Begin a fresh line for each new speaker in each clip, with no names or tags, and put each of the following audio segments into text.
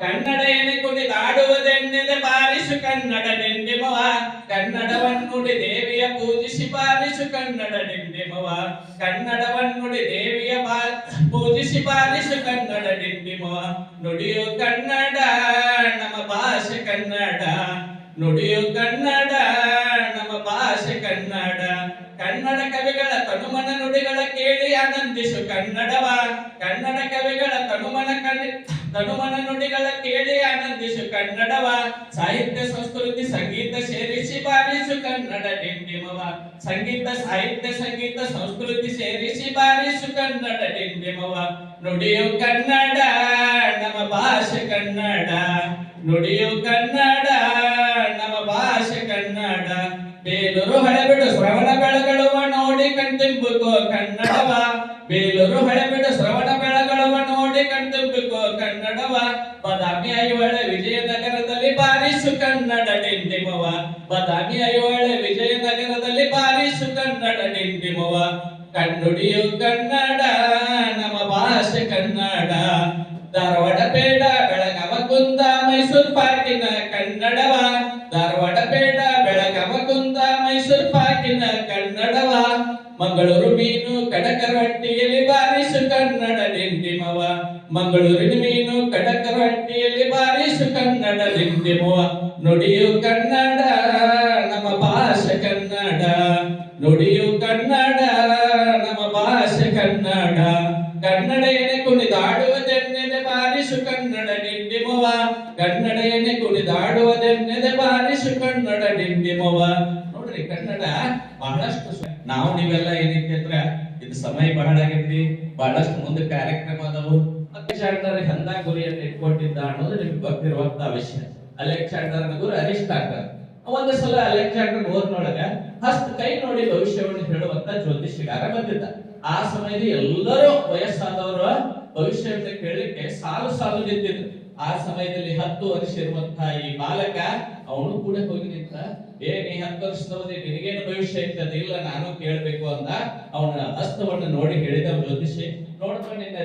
ಕನ್ನಡ ಎನೆ ಕುಣಿದಾಡುವುದೆನ್ನೆದೆ ಬಾರಿಸು ಕನ್ನಡ ನೆಂದೆಮವ ಕನ್ನಡವನ್ನುಡಿ ದೇವಿಯ ಪೂಜಿಸಿ ಬಾರಿಸು ಕನ್ನಡ ನೆಂದೆಮವ ಕನ್ನಡವನ್ನುಡಿ ದೇವಿಯ ಪೂಜಿಸಿ ಬಾರಿಸು ಕನ್ನಡ ನೆಂದೆಮವ ನುಡಿಯು ಕನ್ನಡ, ನಮ್ಮ ಭಾಷೆ ಕನ್ನಡ. ನುಡಿಯು ಕನ್ನಡ, ನಮ್ಮ ಭಾಷೆ ಕನ್ನಡ. ಕನ್ನಡ ಕವಿಗಳ ತನುಮನ ನುಡಿಗಳ ಕೇಳಿ ಆನಂದಿಸು ಕನ್ನಡವ. ಕನ್ನಡ ಕವಿಗಳ ತನುಮನ ಕಣಿ ತನುಮನ ನುಡಿಗಳ ಕೇಳಿ ಆನಂದಿಸು ಕನ್ನಡವ. ಸಾಹಿತ್ಯ ಸಂಸ್ಕೃತಿ, ಸಂಗೀತ ಸೇರಿಸಿ ಬಾರಿಸು ಕನ್ನಡ ಡಿಂಡಿಮವ ಸಂಗೀತ, ಸಾಹಿತ್ಯ, ಸಂಗೀತ ಸಂಸ್ಕೃತಿ ಸೇರಿಸಿ ಬಾರಿಸು ಕನ್ನಡ ಡಿಂಡಿಮವ ನುಡಿಯು ಕನ್ನಡ, ನಮ್ಮ ಭಾಷೆ ಕನ್ನಡ. ನುಡಿಯು ಕನ್ನಡ, ನಮ್ಮ ಭಾಷೆ ಕನ್ನಡ. ಬೇಲೂರು ಹಳೆಬಿಡು ಶ್ರವಣ ಬೆಳಗಳುವ ನೋಡಿ ಕಣ್ತುಂಬಿಕೋ ಕನ್ನಡವ. ಬೇಲೂರು ಹಳೆಬಿಡು ಶ್ರವಣ ಬದಾಮಿ ಐಹೊಳೆ ವಿಜಯನಗರದಲ್ಲಿ ಬಾರಿಸು ಕನ್ನಡ ಡಿಂಡಿಮವ ಬದಾಮಿ ಐಹೊಳೆ ವಿಜಯನಗರದಲ್ಲಿ ಬಾರಿಸು ಕನ್ನಡ ಡಿಂಡಿಮವ ಕಣ್ಣುಡಿಯು ಕನ್ನಡ, ನಮ್ಮ ಭಾಷೆ ಕನ್ನಡ. ಧಾರವಾಡ ಬೇಡ ಬೆಳಗಾವ ಕುಂದ, ಮೈಸೂರು ಪಾಕಿನ ಕನ್ನಡವ. ಧಾರವಾಡ ಬೇಡ ಬೆಳಗಾವ ಕುಂದ, ಮೈಸೂರು ಪಾಕಿನ ಕನ್ನಡವ. ಮಂಗಳೂರು ಮೀನು ಕಡಕರಹಟ್ಟಿಯಲ್ಲಿ ಬಾರಿಸು ಕನ್ನಡ ಡಿಂಡಿಮವ ಮಂಗಳೂರಿನ ಮೀನು ಕಡಕರಹಟ್ಟಿಯಲ್ಲಿ ಬಾರಿಸು ಕನ್ನಡ ದಿಂಡಿಮವ ನುಡಿಯು ಕನ್ನಡ, ನಮ್ಮ ಭಾಷೆ ಕನ್ನಡ. ನುಡಿಯು ಕನ್ನಡ, ನಮ್ಮ ಭಾಷೆ ಕನ್ನಡ. ಕನ್ನಡ ಎನೆ ಕುಣಿದಾಡುವುದೆನ್ನೆದೆ ಬಾರಿಸು ಕನ್ನಡ ಡಿಂಡಿಮವ ಕನ್ನಡ ಎನೆ ಕುಣಿದಾಡುವುದೆನ್ನೆದೆ ಬಾರಿಸು ಕನ್ನಡ ಡಿಂಡಿಮವ ನೋಡ್ರಿ, ಕನ್ನಡ ಬಹಳಷ್ಟು ನಾವು ನೀವೆಲ್ಲ ಏನೈತಿ ಅಂದ್ರ, ಇದು ಸಮಯ ಬಹಳ ಆಗೈತಿ ಬಹಳಷ್ಟು ಮುಂದೆ ಕಾರ್ಯಕ್ರಮ ಅದಾವು. ಅಲೆಕ್ಸಾಂಡರ್ ಎಂದ ಗುರಿಯನ್ನು ಇಟ್ಕೊಂಡಿದ್ದ ಅನ್ನೋದು ನಿಮ್ಗೆ ಗೊತ್ತಿರುವಂತ ವಿಷಯ. ಅಲೆಕ್ಸಾಂಡರ್ನ ಗುರು ಅರಿಸ್ಟಾಟರ್ ಒಂದು ಸಲ ಅಲೆಕ್ಸಾಂಡರ್ ಓದ್ನೊಳಗ ಹಸ್ತ ಕೈ ನೋಡಿ ಭವಿಷ್ಯವನ್ನು ಹೇಳುವಂತ ಜ್ಯೋತಿಷಿಗಾರ ಬಂದಿದ್ದ. ಆ ಸಮಯದಲ್ಲಿ ಎಲ್ಲರೂ ವಯಸ್ಸಾದವರು ಭವಿಷ್ಯವನ್ನು ಕೇಳಲಿಕ್ಕೆ ಸಾಲು ಸಾಲು ನಿಂತಿದ್ರು. ಆ ಸಮಯದಲ್ಲಿ ಹತ್ತು ವರ್ಷ ಇರುವಂತಹ ಈ ಬಾಲಕ ಅವನು ಕೂಡ ಹೋಗಿ ನಿಂತ, ಏ, ನೀ ಹತ್ತು ವರ್ಷದವನಿ, ನಿನಗೇನು ಭವಿಷ್ಯ ಇರ್ತದೆ ಇಲ್ಲ ನಾನು ಕೇಳಬೇಕು ಅಂತ ಅವನ ಹಸ್ತವನ್ನು ನೋಡಿ ಹೇಳಿದ ಜ್ಯೋತಿಷಿ ನಿನ್ನ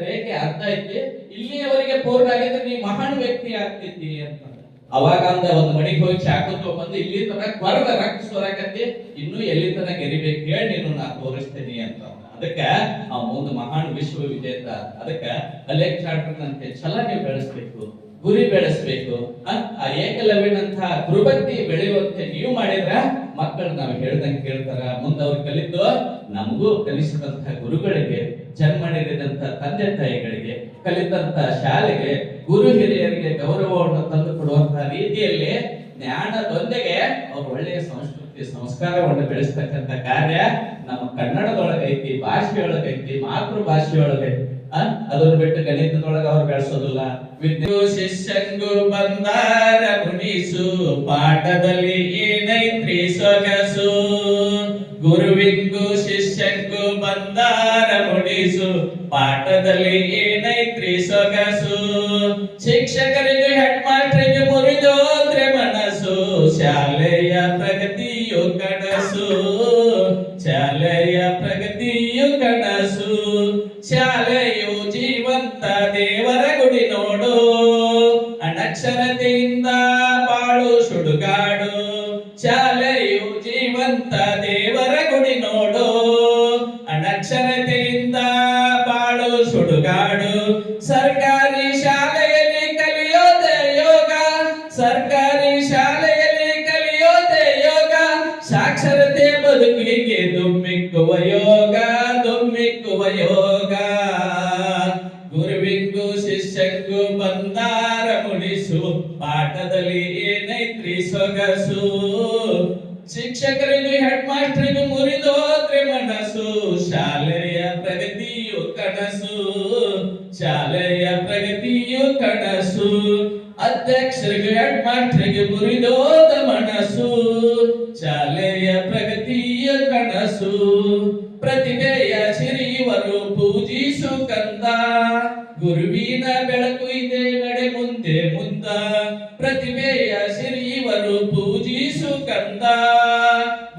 ರೇಖೆ ಅರ್ಥ ಐತಿ ಇಲ್ಲಿಯವರೆಗೆ ಪೂರ್ಣ ಆಗಿದ್ರೆ ನೀ ಮಹಾನ್ ವ್ಯಕ್ತಿ ಆಗ್ತಿದ್ದಿ ಅಂತ ಅವಾಗ ಅಂದ ಒಂದು ಮನೆಗೆ ಹೋಗಿ ಚಾಕು ಬಂದು ಇಲ್ಲಿ ತನಕ ಬರದ ರಕ್ತ ಸೋರಾಕತ್ತಿ ಇನ್ನು ಎಲ್ಲಿ ತನಕ ಗೆರಿಬೇಕು ಹೇಳಿ ನೀನು ನಾ ತೋರಿಸ್ತೀನಿ ಅಂತ ಅಂದ. ಅದಕ್ಕ ಆ ಒಂದು ಮಹಾನ್ ವಿಶ್ವವಿಜೇತ, ಅದಕ್ಕ ಅಲೆಕ್ಸಾಂಡರ್ನಂತೆ ಛಲ ನೀವು ಬೆಳೆಸ್ಬೇಕು, ಗುರಿ ಬೆಳೆಸ್ಬೇಕು, ಆ ಏಕಲವ್ಯನಂತಹ ಏಕಲವ್ಯನಂತ ಕುರುಬತ್ತಿ ಬೆಳೆಯುವಂತೆ ನೀವು ಮಾಡಿದ್ರ ಮಕ್ಕಳು ನಾವು ಹೇಳ್ದಂಗೆ ಕೇಳ್ತಾರ ಮುಂದೆ ಅವ್ರು ಕಲಿತು, ನಮಗೂ ಕಲಿಸಿದಂತಹ ಗುರುಗಳಿಗೆ ಜನ್ಮ ನೀಡಿದಂತ ತಂದೆ ತಾಯಿಗಳಿಗೆ ಕಲಿತಂತ ಶಾಲೆಗೆ, ಗುರು ಹಿರಿಯರಿಗೆ ಗೌರವವನ್ನು ತಂದು ಕೊಡುವಂತಹ ರೀತಿಯಲ್ಲಿ ಜ್ಞಾನದೊಂದಿಗೆ ಅವ್ರು ಒಳ್ಳೆಯ ಸಂಸ್ಕೃತಿ, ಸಂಸ್ಕಾರವನ್ನು ಬೆಳೆಸ್ತಕ್ಕಂಥ ಕಾರ್ಯ ನಮ್ಮ ಕನ್ನಡದೊಳಗೈತಿ, ಭಾಷೆಯೊಳಗೈತಿ ಮಾತೃ ಭಾಷೆಯೊಳಗೈತಿ ಅದನ್ನು ಅದನ್ನ ಬಿಟ್ಟು ಗಣಿತದೊಳಗೆ ಅವ್ರು ಬೆಳೆಸೋದಿಲ್ಲ. ವಿದ್ಯು ಶಿಷ್ಯಂಗು ಬಂದಾರ ಮುನಿಸು, ಪಾಠದಲ್ಲಿ ಏನೈತ್ರಿ ಸೊಗಸು ಪಾಠದಲ್ಲಿ ಏನೈತ್ರಿ ಸೊಗಸು ಶಿಕ್ಷಕರಿಗೂ ಹೆಡ್ ಮಾಸ್ಟರಿಗೆ ಮುರಿದೋದ್ರೆ ಮನಸ್ಸು ಶಾಲೆಯ ಪ್ರಗತಿಯು ಕನಸು ಶಾಲೆಯ ಪ್ರಗತಿಯು ಕನಸು ಶಾಲೆಯು ಜೀವಂತ ದೇವರ ಗುಡಿ ನೋಡು ಅನಕ್ಷರತೆಯಿಂದ ಬಾಳು ಸುಡುಗಾಡು ಶಾಲೆಯು ಜೀವಂತ ದೇವರ ಗುಡಿ ನೋಡು ಅನಕ್ಷರತೆಯಿಂದ ಬಾಳು ಸುಡುಗಾಡು ಸರ್ಕಾರಿ ಶಾಲೆಯಲ್ಲಿ ಕಲಿಯೋದೆ ಯೋಗ ಸರ್ಕಾರಿ ಶಾಲೆಯಲ್ಲಿ ಕಲಿಯೋದೆ ಯೋಗ ಸಾಕ್ಷರತೆ ಬದುಕಿಗೆ ದುಮ್ಮಿಕ್ಕುವ ಯೋಗ ದುಮ್ಮಿಕ್ಕುವ ಯೋಗ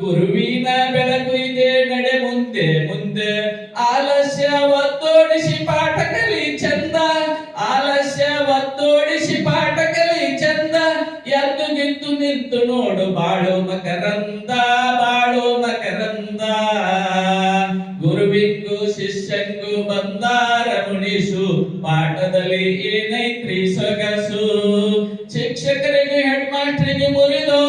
ಗುರುವಿನ ಬೆಳಕು ಇದೆ, ನಡೆ ಮುಂದೆ ಮುಂದೆ. ಆಲಸ್ಯ ಒತ್ತೋಡಿಸಿ ಪಾಠ ಕಲಿ ಚಂದ. ಆಲಸ್ಯ ಒತ್ತೋಡಿಸಿ ಪಾಠ ಕಲಿ ಚಂದ. ಎದ್ದು ನಿಂತು ನಿಂತು ನೋಡು ಬಾಳು ಮಕರಂದ ಬಾಳು ಮಕರಂದ. ಗುರುವಿಗೂ ಶಿಷ್ಯಂಗೂ ಬಂದಾರ ಮುನಿಸು, ಪಾಠದಲ್ಲಿ ಏನೈತ್ರಿ ಸೊಗಸು. ಶಿಕ್ಷಕರಿಗೆ ಹೆಡ್ ಮಾಸ್ಟರಿಗೆ ಮುರಿದೋ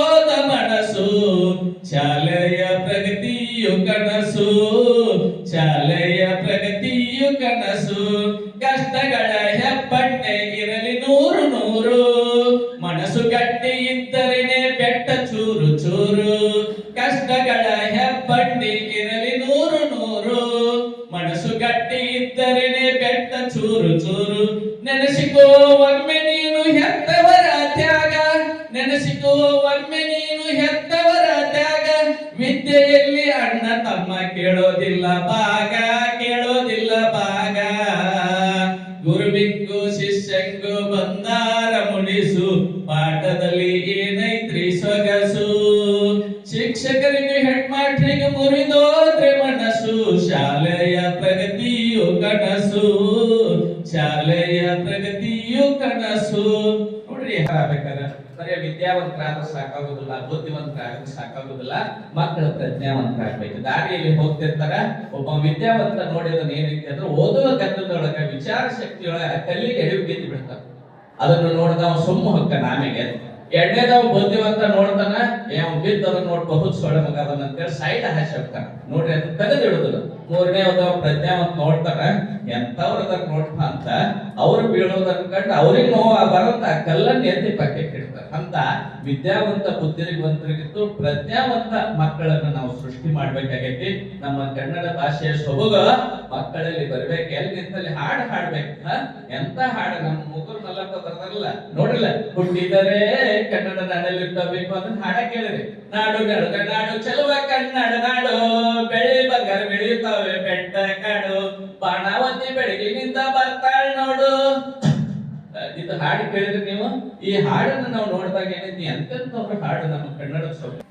ಗಟ್ಟಿ ಇದ್ದರೇನೆ ಬೆಟ್ಟ ಚೂರು ಚೂರು, ಕಷ್ಟಗಳ ಹೆಬ್ಬಂಡಿ ಇರಲಿ ನೂರು ನೂರು. ಮನಸ್ಸು ಗಟ್ಟಿ ಇದ್ದರೇನೆ ಬೆಟ್ಟ ಚೂರು ಚೂರು. ನೆನೆಸಿಕೋ ಒಮ್ಮೆ ನೀನು ಹೆತ್ತವರ ತ್ಯಾಗ. ನೆನೆಸಿಕೋ ಒಮ್ಮೆ ನೀನು ಹೆತ್ತವರ ತ್ಯಾಗ. ವಿದ್ಯೆಯಲ್ಲಿ ಅಣ್ಣ ತಮ್ಮ ಕೇಳೋದಿಲ್ಲ ಭಾಗ. ಬಂದಾರ ಮುನಿಸು, ಪಾಠದಲ್ಲಿ ಏನೈತ್ರಿ ಸೊಗಸು? ಶಿಕ್ಷಕರಿಗೆ ಹೆಡ್ ಮಾಸ್ಟರಿಗೆ ಮುರಿದೋದ್ರೆ ಮನಸ್ಸು, ಶಾಲೆಯ ಪ್ರಗತಿಯು ಕನಸು. ಶಾಲೆಯ ಪ್ರಗತಿಯು ಕನಸು. ನೋಡ್ರಿ ಆಗ್ಬೇಕಾದ್ರೆ? ಬರೀ ಸಾಕಾಗುದಿಲ್ಲ ಸಾಕಾಗೋದಿಲ್ಲ, ಬುದ್ಧಿವಂತರಾದ್ರೆ ಸಾಕಾಗೋದಿಲ್ಲ, ಮಕ್ಕಳು ಪ್ರಜ್ಞಾವಂತರಾಗ್ಬೇಕು. ದಾರಿಯಲ್ಲಿ ಹೋಗ್ತಿರ್ತಾರ. ಒಬ್ಬ ವಿದ್ಯಾವಂತ ನೋಡಿದ್ರೆ ಏನೈತಿ ಅಂದ್ರೆ ಓದುವ ಗದ್ದದೊಳಗ ವಿಚಾರ ಶಕ್ತಿಯೊಳಗ ಕಲ್ಲಿಗೆ ಎಡವಿ ಬಿದ್ದು ಬಿಡ್ತಾರ ಅದನ್ನು ನೋಡಿದವ ಸುಮ್ಮ ಹೊಕ್ಕ ನಾಮಿಗೆ ಎರಡನೇದವ ಬುದ್ಧಿವಂತ ನೋಡ್ತಾನ, ಏ ಬಿದ್ದ ಅದನ್ನ ನೋಡಿ, ಬಹುತ್ ಸೊಳ್ಳೆ ಮಗ ಅದನ್ನ ಅಂತೇಳಿ ಸೈಡ್ ಹಾಸಿ ಹೋಗ್ತಾನ ನೋಡ್ರಿ ಅದನ್ನ ತೆಗೆದು ಇಡುದಿಲ್ಲ ಮೂರನೇ ಪ್ರಜ್ಞಾವಂತ ನೋಡ್ತಾನ. ಎಂತವ್ರ ಅದನ್ನ ನೋಡ್ಪ ಅಂತ ಅವ್ರು ಬೀಳೋದನ್ನ ಕಂಡು ಅವ್ರಿಗೆ ನೋವು ಬರಂತ ಕಲ್ಲನ್ನ ಎತ್ತಿ ಪಕ್ಕಕ್ಕೆ ಇಡ್ತಾರೆ. ಅಂತ ವಿದ್ಯಾವಂತ ಬುದ್ಧಿವಂತರಿಗಿತ್ತು ಪ್ರಜ್ಞಾವಂತ ಮಕ್ಕಳನ್ನ ನಾವು ಸೃಷ್ಟಿ ಮಾಡ್ಬೇಕಾಗೈತಿ. ನಮ್ಮ ಕನ್ನಡ ಭಾಷೆಯ ಸೊಬಗ ಮಕ್ಕಳಲ್ಲಿ ಬರ್ಬೇಕು, ಎಲ್ಲಿ ನಿಂತಲ್ಲಿ ಹಾಡು ಹಾಡ್ಬೇಕು? ಎಂತ ಹಾಡು? ನಮ್ಮ ಮುಗುರು ನಲ್ಲಕ್ಕ ಬರ್ತಾರಲ್ಲ ನೋಡಿಲ್ಲ ಹುಟ್ಟಿದರೆ ಕನ್ನಡ ನಾಡಲ್ಲಿರ್ಬೇಕು ಅದನ್ನ ಹಾಡ ಕೇಳಿರಿ. ನಾಡು ನಾಡು ಚೆಲುವ ಕನ್ನಡ ನಾಡು ಬೆಳಿ ಬಂಗಾರ ಬೆಳೆಯುತ್ತವೆ. ಹಾಡು ಕೇಳಿದ್ರೆ ನೀವು ಈ ಹಾಡನ್ನು ನಾವು ನೋಡಿದಾಗ ಏನೈತಿ? ಎಂತೆಂತ ಹಾಡು ನಮ್ಮ ಕನ್ನಡ ಸೊಬಗು